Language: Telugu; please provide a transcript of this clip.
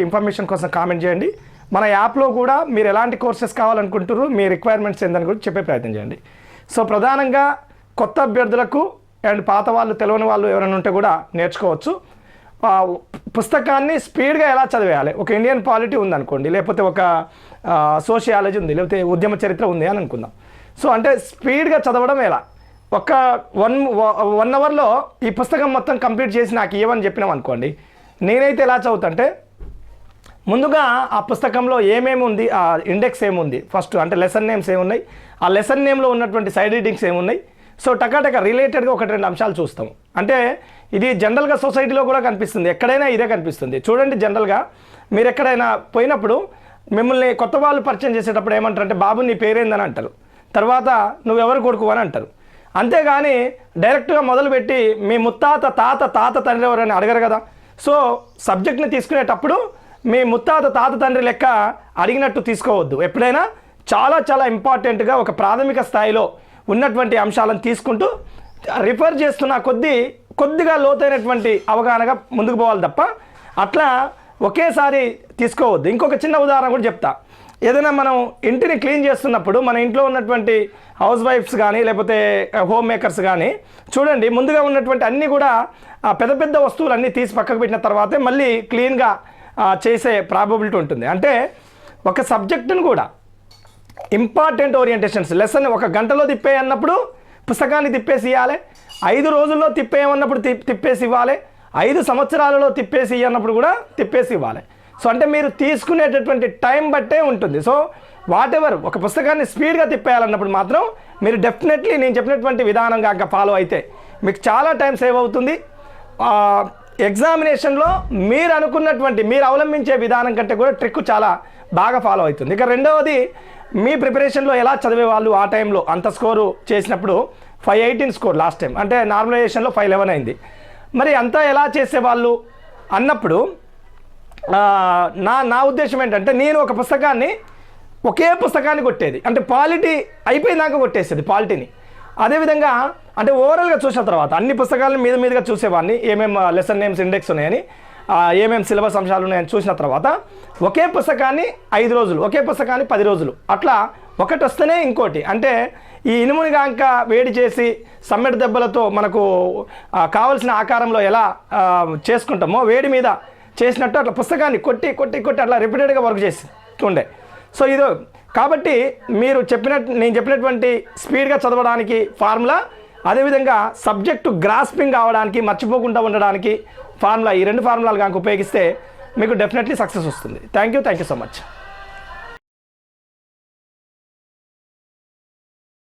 ఇన్ఫర్మేషన్ కోసం కామెంట్ చేయండి. మన యాప్లో కూడా మీరు ఎలాంటి కోర్సెస్ కావాలనుకుంటారు మీ రిక్వైర్మెంట్స్ ఏందని కూడా చెప్పే ప్రయత్నం చేయండి. సో ప్రధానంగా కొత్త అభ్యర్థులకు అండ్ పాత వాళ్ళు తెలియని వాళ్ళు ఎవరైనా ఉంటే కూడా నేర్చుకోవచ్చు. పుస్తకాన్ని స్పీడ్గా ఎలా చదివేయాలి? ఒక ఇండియన్ పాలిటీ ఉందనుకోండి లేకపోతే ఒక సోషియాలజీ ఉంది లేకపోతే ఉద్యమ చరిత్ర ఉంది అని అనుకుందాం. సో అంటే స్పీడ్గా చదవడం ఎలా? ఒక వన్ వన్ అవర్లో ఈ పుస్తకం మొత్తం కంప్లీట్ చేసి నాకు ఇవ్వని చెప్పినాం అనుకోండి నేనైతే ఎలా చదువుతుంటే ముందుగా ఆ పుస్తకంలో ఏమేమి ఉంది? ఆ ఇండెక్స్ ఏముంది? ఫస్ట్ అంటే లెసన్ నేమ్స్ ఏమున్నాయి? ఆ లెసన్ నేమ్లో ఉన్నటువంటి సైడ్ రీడింగ్స్ ఏమున్నాయి? సో టకాటక రిలేటెడ్గా ఒకటి రెండు అంశాలు చూస్తాం. అంటే ఇది జనరల్గా సొసైటీలో కూడా కనిపిస్తుంది. ఎక్కడైనా ఇదే కనిపిస్తుంది. చూడండి జనరల్గా మీరు ఎక్కడైనా పోయినప్పుడు మిమ్మల్ని కొత్త వాళ్ళు పరిచయం చేసేటప్పుడు ఏమంటారు అంటే బాబు నీ పేరేందని అంటారు. తర్వాత నువ్వు ఎవరు కొడుకు? అని అంటారు. అంతేగాని డైరెక్ట్గా మొదలుపెట్టి మీ ముత్తాత తాత తాత తండ్రి ఎవరని అడగరు కదా. సో సబ్జెక్ట్ని తీసుకునేటప్పుడు మీ ముత్తాత తాత తండ్రి లెక్క అడిగినట్టు తీసుకోవద్దు. ఎప్పుడైనా చాలా చాలా ఇంపార్టెంట్గా ఒక ప్రాథమిక స్థాయిలో ఉన్నటువంటి అంశాలను తీసుకుంటూ రిఫర్ చేస్తున్న కొద్దీ కొద్దిగా లోతైనటువంటి అవగాహనగా ముందుకు పోవాలి తప్ప అట్లా ఒకేసారి తీసుకోవద్దు. ఇంకొక చిన్న ఉదాహరణ కూడా చెప్తా. ఏదైనా మనం ఇంటిని క్లీన్ చేస్తున్నప్పుడు మన ఇంట్లో ఉన్నటువంటి హౌస్ వైఫ్స్ కానీ లేకపోతే హోమ్ మేకర్స్ కానీ చూడండి ముందుగా ఉన్నటువంటి అన్నీ కూడా ఆ పెద్ద పెద్ద వస్తువులు అన్నీ తీసి పక్కకు పెట్టిన తర్వాతే మళ్ళీ క్లీన్గా చేసే ప్రాబబిలిటీ ఉంటుంది. అంటే ఒక సబ్జెక్టును కూడా ఇంపార్టెంట్ ఓరియంటేషన్స్ లెసన్ ఒక గంటలో తిప్పే అన్నప్పుడు పుస్తకాన్ని తిప్పేసి ఇవ్వాలి ఐదు రోజుల్లో తిప్పేయమన్నప్పుడు తి తిప్పేసి ఇవ్వాలి ఐదు సంవత్సరాలలో తిప్పేసి ఇవ్వన్నప్పుడు కూడా తిప్పేసి ఇవ్వాలి. సో అంటే మీరు తీసుకునేటటువంటి టైం బట్టే ఉంటుంది. సో వాట్ ఎవర్ ఒక పుస్తకాన్ని స్పీడ్గా తిప్పేయాలన్నప్పుడు మాత్రం మీరు డెఫినెట్లీ నేను చెప్పినటువంటి విధానం కాక ఫాలో అయితే మీకు చాలా టైం సేవ్ అవుతుంది. ఎగ్జామినేషన్లో మీరు అనుకున్నటువంటి మీరు అవలంబించే విధానం కంటే కూడా ట్రిక్ చాలా బాగా ఫాలో అవుతుంది. ఇక రెండవది మీ ప్రిపరేషన్లో ఎలా చదివే వాళ్ళు ఆ టైంలో అంత స్కోరు చేసినప్పుడు five eighteen score last time అంటే నార్మలైజేషన్లో ఫైవ్ లెవెన్ అయింది. మరి అంతా ఎలా చేసేవాళ్ళు అన్నప్పుడు నా నా ఉద్దేశం ఏంటంటే నేను ఒక పుస్తకాన్ని ఒకే పుస్తకాన్ని కొట్టేది. అంటే పాలిటీ అయిపోయినాక కొట్టేసేది పాలిటీని. అదేవిధంగా అంటే ఓవరాల్గా చూసిన తర్వాత అన్ని పుస్తకాలను మీద మీదుగా చూసేవాడిని. ఏమేమి లెసన్ నేమ్స్ ఇండెక్స్ ఉన్నాయని ఏమేమి సిలబస్ అంశాలు ఉన్నాయని చూసిన తర్వాత ఒకే పుస్తకాన్ని ఐదు రోజులు ఒకే పుస్తకాన్ని పది రోజులు అట్లా ఒకటి వస్తేనే ఇంకోటి. అంటే ఈ ఇనుముని గాంక వేడి చేసి సమ్మెట దెబ్బలతో మనకు కావలసిన ఆకారంలో ఎలా చేసుకుంటామో వేడి మీద చేసినట్టు అట్లా పుస్తకాన్ని కొట్టి కొట్టి కొట్టి అట్లా రిపీటెడ్గా వర్క్ చేసి ఉండే. సో ఇది కాబట్టి మీరు చెప్పినట్టు నేను చెప్పినటువంటి స్పీడ్గా చదవడానికి ఫార్ములా అదేవిధంగా సబ్జెక్టు గ్రాస్పింగ్ కావడానికి మర్చిపోకుండా ఉండడానికి ఫార్ములా ఈ రెండు ఫార్ములాలు కనుక ఉపయోగిస్తే మీకు డెఫినెట్లీ సక్సెస్ వస్తుంది. Thank you thank you so much.